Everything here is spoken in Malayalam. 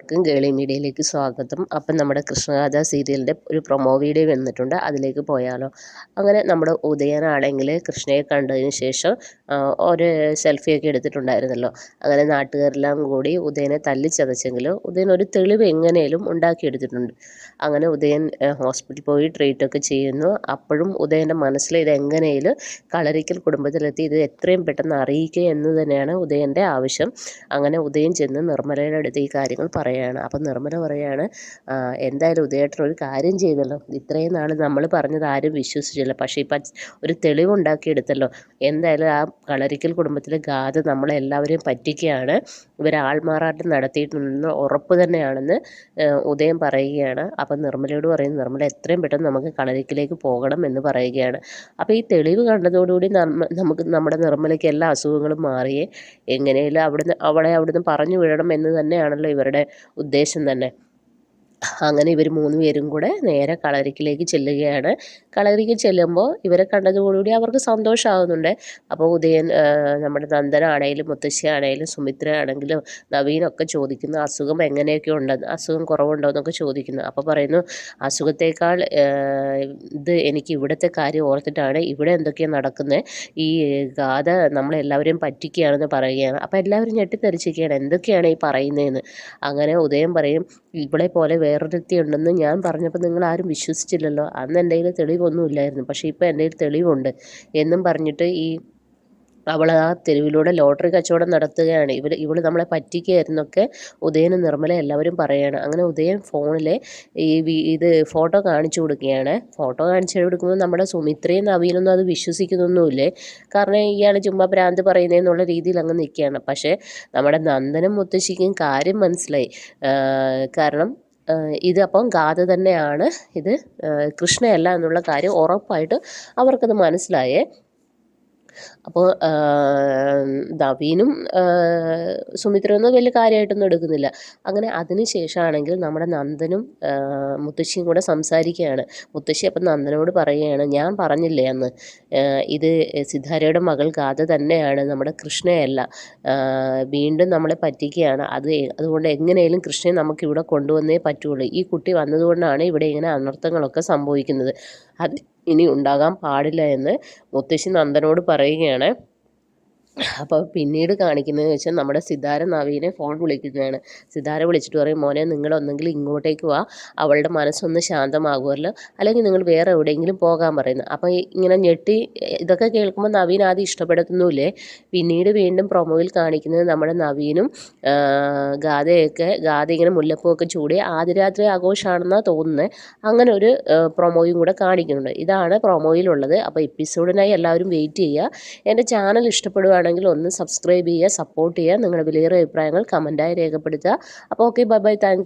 എല്ലാവർക്കും ഗേളി മീഡിയയിലേക്ക് സ്വാഗതം. അപ്പം നമ്മുടെ കൃഷ്ണഗാഥ സീരിയലിന്റെ ഒരു പ്രൊമോ വീഡിയോ വന്നിട്ടുണ്ട്. അതിലേക്ക് പോയാലോ. അങ്ങനെ നമ്മുടെ ഉദയനാണെങ്കിൽ കൃഷ്ണയെ കണ്ടതിന് ശേഷം ഒരു സെൽഫിയൊക്കെ എടുത്തിട്ടുണ്ടായിരുന്നല്ലോ. അങ്ങനെ നാട്ടുകാരെല്ലാം കൂടി ഉദയനെ തല്ലിച്ചതച്ചെങ്കിലും ഉദയൻ ഒരു തെളിവ് എങ്ങനെയും ഉണ്ടാക്കിയെടുത്തിട്ടുണ്ട്. അങ്ങനെ ഉദയൻ ഹോസ്പിറ്റലിൽ പോയി ട്രീറ്റൊക്കെ ചെയ്യുന്നു. അപ്പോഴും ഉദയന്റെ മനസ്സിൽ ഇത് എങ്ങനെയും കളരിക്കൽ കുടുംബത്തിലെത്തി ഇത് എത്രയും പെട്ടെന്ന് അറിയിക്കുക എന്ന് തന്നെയാണ് ഉദയന്റെ ആവശ്യം. അങ്ങനെ ഉദയൻ ചെന്ന് നിർമ്മലയുടെ അടുത്ത് ഈ കാര്യങ്ങൾ പറയുകയാണ് അപ്പം നിർമ്മല പറയുകയാണ് എന്തായാലും ഉദയേട്ടൻ ഒരു കാര്യം ചെയ്തല്ലോ. ഇത്രയും നാൾ നമ്മൾ പറഞ്ഞത് ആരും വിശ്വസിച്ചില്ല. പക്ഷേ ഇപ്പം ഒരു തെളിവുണ്ടാക്കിയെടുത്തല്ലോ. എന്തായാലും ആ കളരിക്കൽ കുടുംബത്തിലെ ഗാഥ നമ്മളെല്ലാവരെയും പറ്റിക്കുകയാണ്. ഇവർ ആൾമാറാട്ടം നടത്തിയിട്ടുണ്ടെന്ന് ഉറപ്പ് തന്നെയാണെന്ന് ഉദയം പറയുകയാണ്. അപ്പം നിർമ്മലയോട് പറയുന്നു നിർമ്മല എത്രയും പെട്ടെന്ന് നമുക്ക് കളരിക്കിലേക്ക് പോകണം എന്ന് പറയുകയാണ്. അപ്പോൾ ഈ തെളിവ് കണ്ടതോടുകൂടി നമുക്ക് നമ്മുടെ നിർമ്മലയ്ക്ക് എല്ലാ അസുഖങ്ങളും മാറിയേ എങ്ങനെയും അവിടുന്ന് അവളെ അവിടുന്ന് പറഞ്ഞു വിടണം എന്ന് തന്നെയാണല്ലോ ഇവരുടെ ഉദ്ദേശം തന്നെ. അങ്ങനെ ഇവർ മൂന്ന് പേരും കൂടെ നേരെ കളരിക്കിലേക്ക് ചെല്ലുകയാണ്. കളരിക്ക് ചെല്ലുമ്പോൾ ഇവരെ കണ്ടതോടുകൂടി അവർക്ക് സന്തോഷമാകുന്നുണ്ട് അപ്പോൾ ഉദയൻ നമ്മുടെ നന്ദനാണേലും മുത്തശ്ശി ആണേലും സുമിത്ര ആണെങ്കിലും നവീനൊക്കെ ചോദിക്കുന്നു അസുഖം എങ്ങനെയൊക്കെ ഉണ്ടെന്ന് അസുഖം കുറവുണ്ടോ എന്നൊക്കെ ചോദിക്കുന്നു. അപ്പോൾ പറയുന്നു അസുഖത്തേക്കാൾ ഇത് എനിക്ക് ഇവിടുത്തെ കാര്യം ഓർത്തിട്ടാണ് ഇവിടെ എന്തൊക്കെയാണ് നടക്കുന്നത് ഈ ഗാഥ നമ്മളെല്ലാവരെയും പറ്റിക്കുകയാണെന്ന് പറയുകയാണ്. അപ്പോൾ എല്ലാവരും ഞെട്ടിത്തെറിച്ചിരിക്കുകയാണ് എന്തൊക്കെയാണ് ഈ പറയുന്നതെന്ന് അങ്ങനെ ഉദയം പറയും ഇവിടെ പോലെ വേറൊരുത്തി ഉണ്ടെന്ന് ഞാൻ പറഞ്ഞപ്പോൾ നിങ്ങൾ ആരും വിശ്വസിച്ചില്ലല്ലോ. അന്ന് എന്റെ കയ്യിൽ തെളിവൊന്നും ഇല്ലായിരുന്നു പക്ഷേ ഇപ്പോൾ എന്റെ കയ്യിൽ തെളിവുണ്ട്. എന്നും പറഞ്ഞിട്ട് ഈ അവൾ ആ തെരുവിലൂടെ ലോട്ടറി കച്ചവടം നടത്തുകയാണ്. ഇവർ ഇവൾ നമ്മളെ പറ്റിക്കുകയായിരുന്നൊക്കെ ഉദയനും നിർമ്മല എല്ലാവരും പറയുകയാണ് അങ്ങനെ ഉദയൻ ഫോണിലെ ഈ ഇത് ഫോട്ടോ കാണിച്ചു കൊടുക്കുകയാണ്. ഫോട്ടോ കാണിച്ചു കൊടുക്കുമ്പോൾ നമ്മുടെ സുമിത്രയും നവീനൊന്നും അത് വിശ്വസിക്കുന്നൊന്നുമില്ലേ? കാരണം ഇയാൾ ചുമ്മാ ഭ്രാന്ത് പറയുന്നതെന്നുള്ള രീതിയിൽ അങ്ങ് നിൽക്കുകയാണ്. പക്ഷേ നമ്മുടെ നന്ദനും മുത്തശ്ശിക്കും കാര്യം മനസ്സിലായി. കാരണം ഇത് അപ്പം ഗാഥ തന്നെയാണ്. ഇത് കൃഷ്ണയല്ല എന്നുള്ള കാര്യം ഉറപ്പായിട്ട് അവർക്കത് മനസ്സിലായേ. അപ്പോൾ നവീനും സുമിത്രയൊന്നും വലിയ കാര്യമായിട്ടൊന്നും എടുക്കുന്നില്ല. അങ്ങനെ അതിന് ശേഷമാണെങ്കിൽ നമ്മുടെ നന്ദനും മുത്തശ്ശിയും കൂടെ സംസാരിക്കുകയാണ്. മുത്തശ്ശി അപ്പം നന്ദനോട് പറയുകയാണ് ഞാൻ പറഞ്ഞില്ലേ അന്ന് ഇത് സിദ്ധാരയുടെ മകൾ ഗാഥ തന്നെയാണ് നമ്മുടെ കൃഷ്ണയല്ല. വീണ്ടും നമ്മളെ പറ്റിക്കുകയാണ്. അത് അതുകൊണ്ട് എങ്ങനെയും കൃഷ്ണയെ നമുക്ക് ഇവിടെ കൊണ്ടുവന്നേ പറ്റുള്ളൂ. ഈ കുട്ടി വന്നതുകൊണ്ടാണ് ഇവിടെ ഇങ്ങനെ അനർത്ഥങ്ങളൊക്കെ സംഭവിക്കുന്നത്. അത് ഇനി ഉണ്ടാകാൻ പാടില്ല എന്ന് മുത്തശ്ശി നന്ദനോട് പറയുകയാണ്. അപ്പോൾ പിന്നീട് കാണിക്കുന്നതെന്ന് വെച്ചാൽ നമ്മുടെ സിതാര നവീനെ ഫോൺ വിളിക്കുന്നതാണ് സിതാര വിളിച്ചിട്ട് പറയും മോനെ നിങ്ങൾ ഒന്നെങ്കിൽ ഇങ്ങോട്ടേക്ക് വാ. അവളുടെ മനസ്സൊന്ന് ശാന്തമാകുമല്ലോ അല്ലെങ്കിൽ നിങ്ങൾ വേറെ എവിടെയെങ്കിലും പോകാൻ പറയുന്നു. അപ്പോൾ ഇങ്ങനെ ഞെട്ടി ഇതൊക്കെ കേൾക്കുമ്പോൾ നവീൻ ആദ്യം ഇഷ്ടപ്പെടുത്തുന്നുമില്ലേ? പിന്നീട് വീണ്ടും പ്രൊമോയിൽ കാണിക്കുന്നത് നമ്മുടെ നവീനും ഗാഥയൊക്കെ ഗാഥ ഇങ്ങനെ മുല്ലപ്പൂവൊക്കെ ചൂടി ആദ്യ രാത്രി ആഘോഷമാണെന്നാണ് തോന്നുന്നത് അങ്ങനെ ഒരു പ്രൊമോയും കൂടെ കാണിക്കുന്നുണ്ട്. ഇതാണ് പ്രൊമോയിലുള്ളത് അപ്പോൾ എപ്പിസോഡിനായി എല്ലാവരും വെയിറ്റ് ചെയ്യുക. എന്റെ ചാനൽ ഇഷ്ടപ്പെടുകയാണെങ്കിൽ ഒന്ന് സബ്സ്ക്രൈബ് ചെയ്യുക സപ്പോർട്ട് ചെയ്യുക നിങ്ങളുടെ വിലയേറിയ അഭിപ്രായങ്ങൾ കമന്റായി രേഖപ്പെടുത്തുക. അപ്പോൾ ഓക്കെ ബൈ ബൈ താങ്ക്